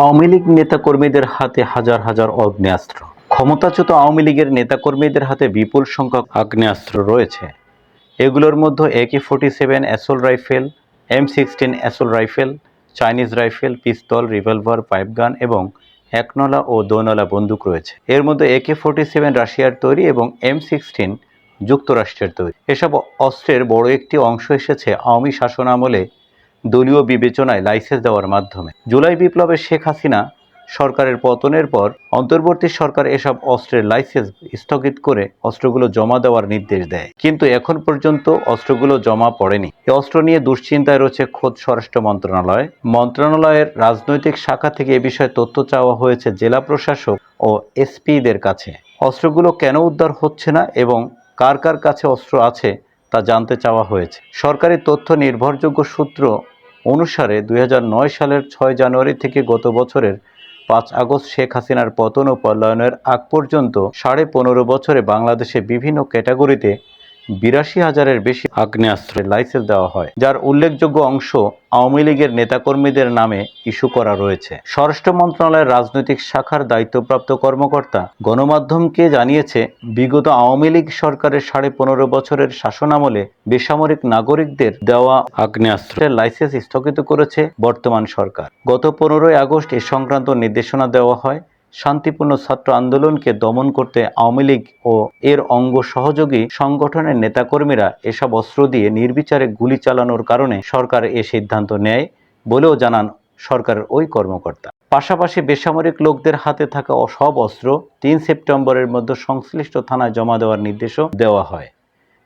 আওয়ামী লীগ নেতাকর্মীদের হাতে হাজার হাজার অগ্নেয়াস্ত্র। ক্ষমতাচ্যুত আওয়ামী লীগের নেতাকর্মীদের হাতে বিপুল সংখ্যক আগ্নেয়াস্ত্র রয়েছে। এগুলোর মধ্যে AK forty seven assault rifle, M sixteen assault rifle, Chinese rifle, pistol, revolver, pipe gun এবং একনলা ও দোনলা বন্দুক রয়েছে। এর মধ্যে একে ফোর্টি সেভেন রাশিয়ার তৈরি এবং এম সিক্সটিন যুক্তরাষ্ট্রের তৈরি। এসব অস্ত্রের বড় একটি অংশ এসেছে আওয়ামী শাসন আমলে দলীয় বিবেচনায় লাইসেন্স দেওয়ার মাধ্যমে। জুলাই বিপ্লবে শেখ হাসিনা সরকারের পতনের পর অন্তর্বর্তী সরকার এসব অস্ত্রের লাইসেন্স স্থগিত করে অস্ত্রগুলো জমা দেওয়ার নির্দেশ দেয়। কিন্তু এখন পর্যন্ত অস্ত্রগুলো জমা পড়েনি। এই অস্ত্র নিয়ে দুশ্চিন্তায় রয়েছে খোদ স্বরাষ্ট্র মন্ত্রণালয়। মন্ত্রণালয়ের রাজনৈতিক শাখা থেকে এ বিষয়ে তথ্য চাওয়া হয়েছে জেলা প্রশাসক ও এসপিদের কাছে। অস্ত্রগুলো কেন উদ্ধার হচ্ছে না এবং কার কার কাছে অস্ত্র আছে তা জানতে চাওয়া হয়েছে। সরকারি তথ্য নির্ভরযোগ্য সূত্র অনুসারে দুই হাজার নয় সালের ছয় জানুয়ারি থেকে গত বছরের পাঁচ আগস্ট শেখ হাসিনার পতন ও পলায়নের আগ পর্যন্ত সাড়ে পনেরো বছরে বাংলাদেশে বিভিন্ন ক্যাটাগরিতে বিরাশি হাজারের বেশি আগ্নেয়াস্ত্রের লাইসেন্স দেওয়া হয়, যার উল্লেখযোগ্য অংশ আওয়ামী লীগের নেতাকর্মীদের নামে ইস্যু করা রয়েছে। স্বরাষ্ট্র মন্ত্রণালয়ের রাজনৈতিক শাখার দায়িত্বপ্রাপ্ত কর্মকর্তা গণমাধ্যমকে জানিয়েছে, বিগত আওয়ামী লীগ সরকারের সাড়ে পনেরো বছরের শাসনামলে বেসামরিক নাগরিকদের দেওয়া আগ্নেয়াস্ত্রের লাইসেন্স স্থগিত করেছে বর্তমান সরকার। গত পনেরোই আগস্ট এ সংক্রান্ত নির্দেশনা দেওয়া হয় শান্তিপূর্ণ ছাত্র আন্দোলনকে দমন করতে আওয়ামী লীগ ও এর অঙ্গ সহযোগী সংগঠনের নেতাকর্মীরা এসব অস্ত্র দিয়ে নির্বিচারে গুলি চালানোর কারণে সরকার এ সিদ্ধান্ত নেয় বলেও জানান সরকারের ওই কর্মকর্তা। পাশাপাশি বেসামরিক লোকদের হাতে থাকা সব অস্ত্র তিন সেপ্টেম্বরের মধ্যে সংশ্লিষ্ট থানায় জমা দেওয়ার নির্দেশও দেওয়া হয়।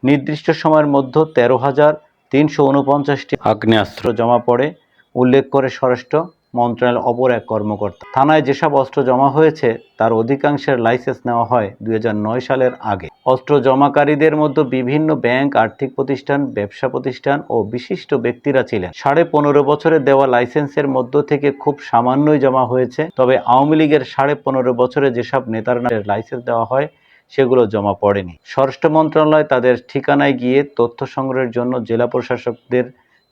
নির্দিষ্ট সময়ের মধ্যে তেরো হাজার তিনশো উনপঞ্চাশটি আগ্নেয়াস্ত্র জমা পড়ে, উল্লেখ করে স্বরাষ্ট্র মন্ত্রণালয়ের অপর এক কর্মকর্তা। থানায় যেসব অস্ত্র জমা হয়েছে, তার অধিকাংশের লাইসেন্স নেওয়া হয় দুই হাজার নয় সালের আগে। অস্ত্র জমাকারীদের মধ্যে বিভিন্ন ব্যাংক, আর্থিক প্রতিষ্ঠান, ব্যবসা প্রতিষ্ঠান ও বিশিষ্ট ব্যক্তিরা ছিলেন। সাড়ে পনেরো বছরে দেওয়া লাইসেন্সের মধ্য থেকে খুব সামান্যই জমা হয়েছে, তবে আওয়ামী লীগের সাড়ে পনেরো বছরে যেসব নেতার লাইসেন্স দেওয়া হয়, সেগুলো জমা পড়েনি। স্বরাষ্ট্র মন্ত্রণালয় তাদের ঠিকানায় গিয়ে তথ্য সংগ্রহের জন্য জেলা প্রশাসকদের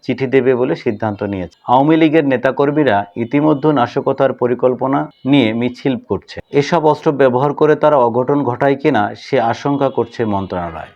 চিঠি দেবে বলে সিদ্ধান্ত নিয়েছে। আওয়ামী লীগের নেতাকর্মীরা ইতিমধ্যে নাশকতার পরিকল্পনা নিয়ে মিছিল করছে। এসব অস্ত্র ব্যবহার করে তারা অঘটন ঘটায় কিনা সে আশঙ্কা করছে মন্ত্রণালয়।